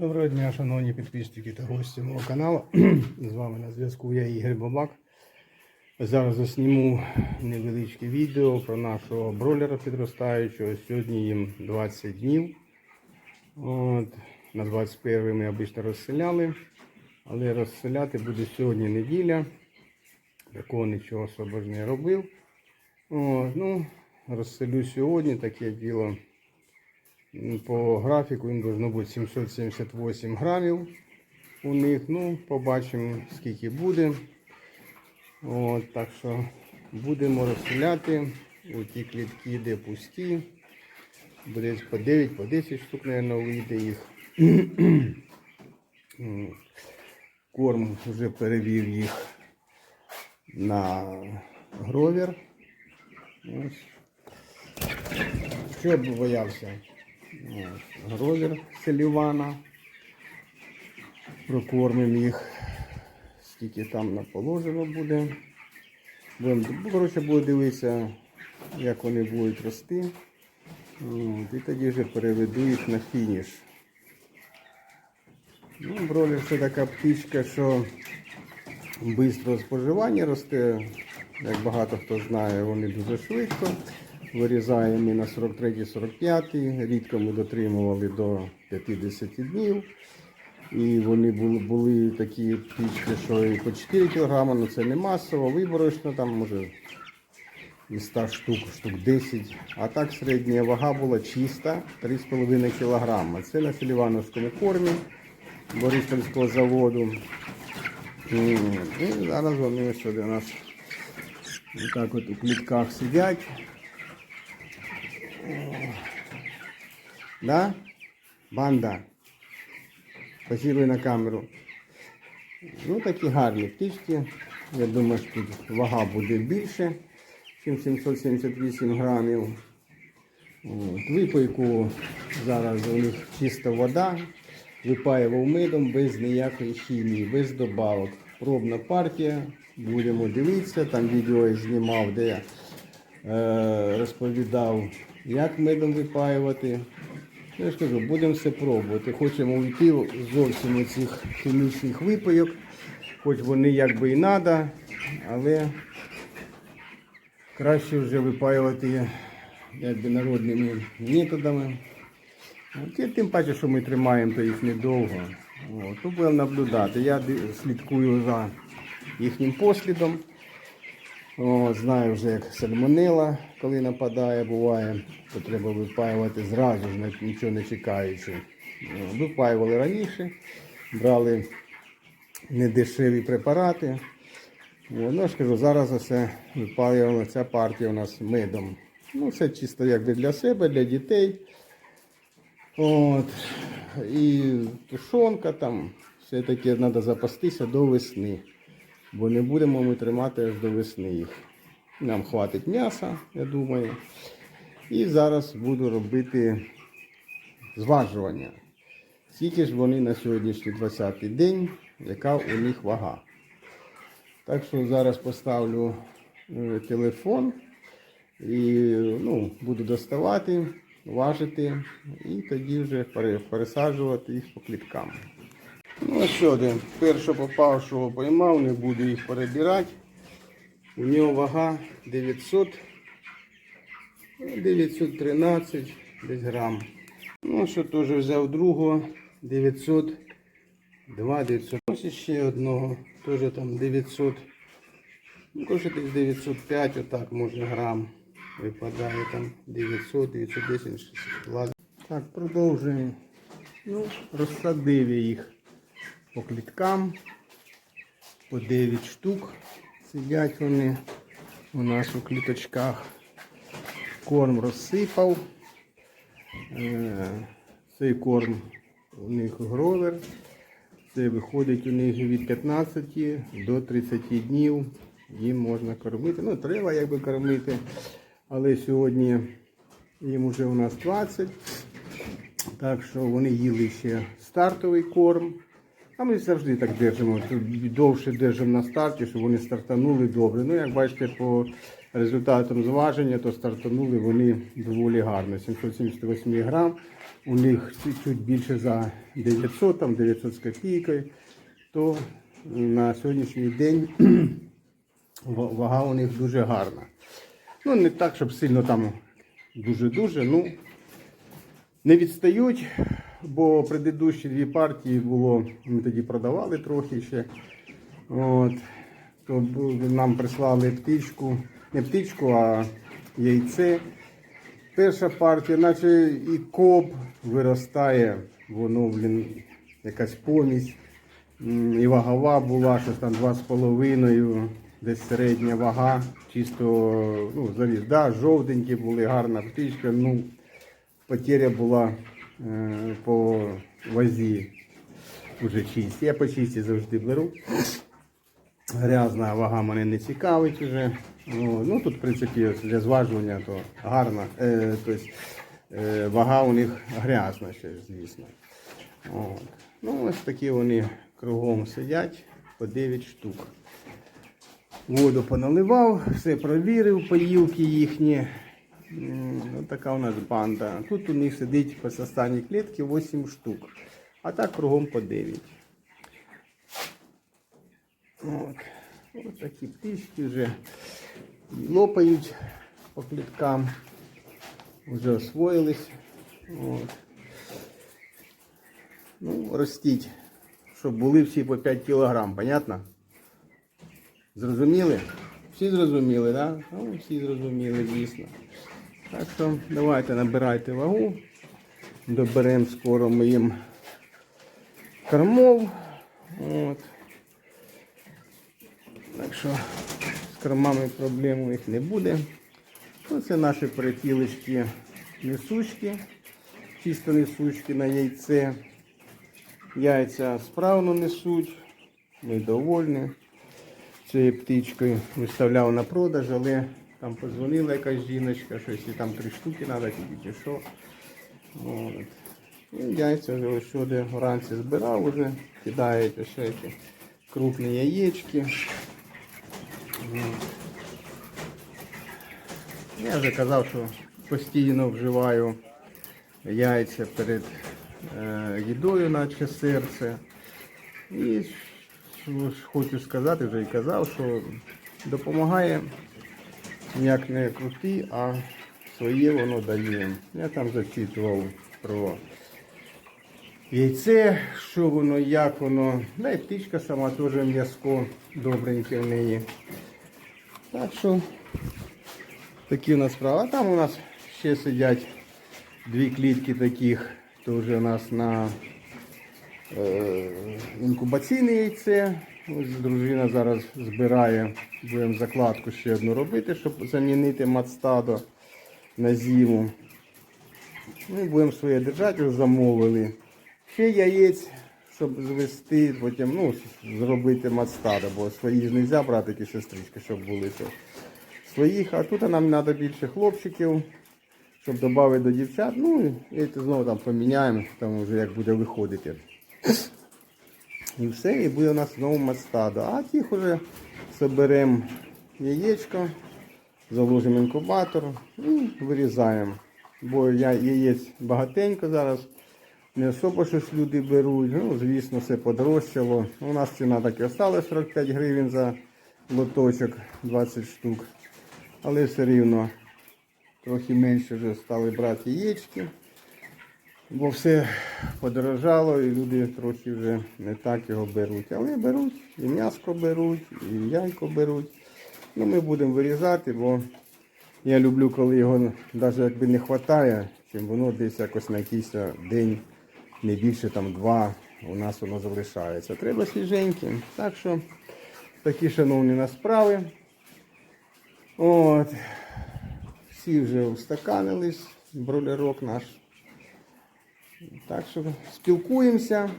Доброго дня, шановні підписники та гості мого каналу. З вами на зв'язку я Ігор Бабак. Зараз засніму невеличке відео про нашого бролера підростаючого. Сьогодні їм 20 днів. От, на 21 ми обично розселяли, але розселяти буде сьогодні неділя. Такого нічого особо ж не робив. От, ну, розселю сьогодні, таке діло. По графіку він должно бути 778 грамів у них. Ну, побачимо, скільки буде. От, так що будемо розселяти у ті клітки, де пусті. Буде по 9, по 10 штук, мабуть, вийде їх. Корм вже перевів їх на гровер. Ось. Що б боявся? Ось, Гровер Селівана. Прокормимо їх. Скільки там наположено буде. Ну, коротше, буду дивитися, як вони будуть рости. І тоді вже переведу їх на фініш. Ну, бролер це така птичка, що швидко споживання росте. Як багато хто знає, вони дуже швидко. Вирізаємо ми на 43-45, рідко ми дотримували до 50 днів. І вони були, були такі птички, що і по 4 кг, але це не масово, виборочно, там може із 100 штук, штук 10. А так середня вага була чиста 3,5 кг. Це на філівановському кормі Бориспільського заводу. І зараз вони ось у нас так от у клітках сидять. Да? Банда. Позируй на камеру. Ну, такі гарні птички. Я думаю, що тут вага буде більше, ніж 778 грамів. От. Випайку зараз у них чиста вода. Випаював медом без ніякої хімії, без добавок. Пробна партія. Будемо дивитися. Там відео я знімав, де я е, розповідав, як медом випаювати. Ну, Я ж кажу, будемо все пробувати. Хочемо уйти зовсім від цих хімічних випайок, хоч вони якби і треба, але краще вже випаювати якби народними методами. І тим паче, що ми тримаємо то їх недовго. От, то будемо наблюдати. Я слідкую за їхнім послідом. О, знаю вже, як сальмонела, коли нападає, буває, то треба випаювати зразу ж, нічого не чекаючи. Випаювали раніше, брали недешеві препарати. Ну, я ж зараз все випаювала ця партія у нас медом. Ну, це чисто якби для себе, для дітей. От. І тушонка там, все таки треба запастися до весни. Бо не будемо ми тримати аж до весни їх. Нам хватить м'яса, я думаю. І зараз буду робити зважування. Скільки ж вони на сьогоднішній 20-й день, яка у них вага. Так що зараз поставлю е, телефон і ну, буду доставати, важити і тоді вже пересаджувати їх по кліткам. Ну, ось один. Першого попавшого поймав, не буду їх перебирати. У нього вага 900, ну, 913 десь грам. Ну, що теж взяв другого 902, 900. Ось ще одного, теж там 900. Ну, коротше, десь 905, отак може грам. Випадає там 900, 910, 600. Так, продовжуємо. Ну, розсадив я їх по кліткам. По 9 штук сидять вони у нас у кліточках. Корм розсипав. Е, Цей корм у них гровер. Це виходить у них від 15 до 30 днів. Їм можна кормити. Ну, треба якби кормити. Але сьогодні їм вже у нас 20. Так що вони їли ще стартовий корм. А ми завжди так держимо. Довше держимо на старті, щоб вони стартанули добре. Ну, як бачите, по результатам зваження, то стартанули вони доволі гарно. 778 грам. у них чуть більше за 900, там 900 з копійкою, то на сьогоднішній день вага у них дуже гарна. Ну, не так, щоб сильно там дуже-дуже, ну не відстають, бо предыдущі дві партії було, ми тоді продавали трохи ще. От, то нам прислали птичку, не птичку, а яйце. Перша партія, наче і коп виростає, воно, блін, якась помість. І вагова була, щось там 2,5, десь середня вага, чисто ну, завіз. Да, жовтенькі були, гарна птичка. Ну, потеря була по вазі вже чисті. Я по чисті завжди беру. Грязна вага мене не цікавить вже. Ну тут, в принципі, для зважування то гарна. Е, тобто, е, вага у них грязна ще, звісно. От. Ну, ось такі вони кругом сидять по 9 штук. Воду поналивав, все провірив, поїлки їхні. Ну, така у нас банда. Тут у них сидить по останній клітці 8 штук, а так кругом по 9. От. Ось такі птички вже лопають по кліткам. Вже освоїлись. От. Ну, ростіть, щоб були всі по 5 кілограм, понятно? Зрозуміли? Всі зрозуміли, так? Да? Ну, всі зрозуміли, звісно. Так що давайте набирайте вагу. Доберемо скоро ми їм кормов. От. Так що з кормами проблем у них не буде. Оце наші перепілочки несучки, чисто несучки на яйце. Яйця справно несуть. Ми довольні цією птичкою. Виставляв на продаж, але там подзвонила якась жіночка, щось і там три штуки треба тільки чи що. От. І яйця вже ось сюди вранці збирав вже, кидають ось ці крупні яєчки. Я вже казав, що постійно вживаю яйця перед е, їдою, наче серце. І що хочу сказати, вже і казав, що допомагає як не крути, а своє воно дає. Я там зачитував про яйце, що воно, як воно. Да і птичка сама теж м'язко добреньке в неї. Так що такі у нас справи. А там у нас ще сидять дві клітки таких, то вже у нас на е, інкубаційне яйце. Ось дружина зараз збирає, будемо закладку ще одну робити, щоб замінити мацтадо на зиму. Ми будемо своє держати, замовили. Ще яєць, щоб звести, потім ну, зробити мацтадо, бо свої ж не можна брати які сестрички, щоб були ще своїх. А тут нам треба більше хлопчиків, щоб додати до дівчат. Ну і знову там поміняємо, там вже як буде виходити. І все, і буде у нас знову мацтадо. А тих уже зберемо яєчко, заложимо інкубатор і вирізаємо. Бо я яєць багатенько зараз. Не особо щось люди беруть. Ну, звісно, все подорожчало. У нас ціна так і осталась 45 гривень за лоточок 20 штук. Але все рівно трохи менше вже стали брати яєчки. Бо все подорожало і люди трохи вже не так його беруть. Але беруть, і м'яско беруть, і яйко беруть. Ну, ми будемо вирізати, бо я люблю, коли його навіть якби не вистачає, чим воно десь якось на якийсь день, не більше там два, у нас воно залишається. Треба свіженьке. Так що такі шановні нас справи. От. Всі вже устаканились, бролерок наш. Так що спілкуємося.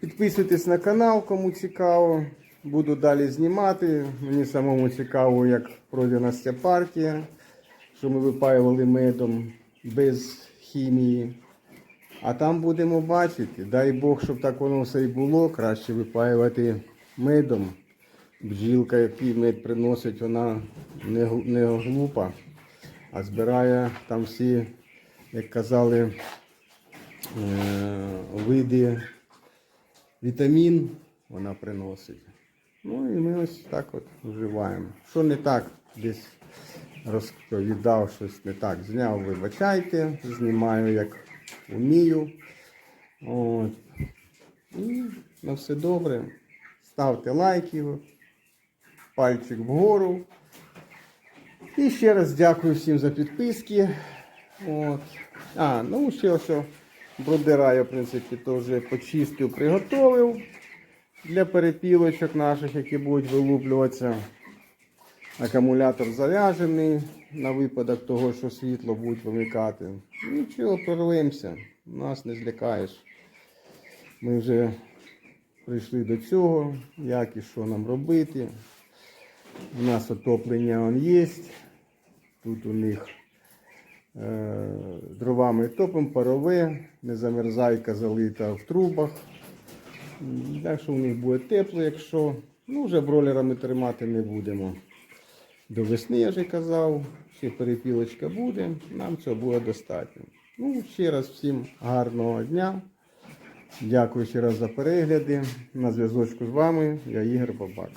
Підписуйтесь на канал, кому цікаво. Буду далі знімати. Мені самому цікаво, як пройде нас ця партія, що ми випаювали медом без хімії. А там будемо бачити. Дай Бог, щоб так воно все і було. Краще випаювати медом. Бджілка, який мед приносить, вона не, глупа, а збирає там всі як казали, види вітамін вона приносить. Ну і ми ось так от вживаємо. Що не так, десь розповідав щось не так. Зняв, вибачайте, знімаю як вмію. От. І на все добре. Ставте лайки, пальчик вгору. І ще раз дякую всім за підписки. От. А, ну ще що брудера я, в принципі, теж почистив, приготовив для перепілочок наших, які будуть вилуплюватися. Акумулятор заряджений на випадок того, що світло будуть вимикати. Нічого, прорвемося, нас не злякаєш. Ми вже прийшли до цього, як і що нам робити. У нас отоплення є. Тут у них дровами топимо, парове, не замерзайка залита в трубах. Так що у них буде тепло, якщо. Ну, вже бролерами тримати не будемо. До весни, я вже казав, ще перепілочка буде, нам цього буде достатньо. Ну, ще раз всім гарного дня. Дякую ще раз за перегляди. На зв'язочку з вами я Ігор Бабак.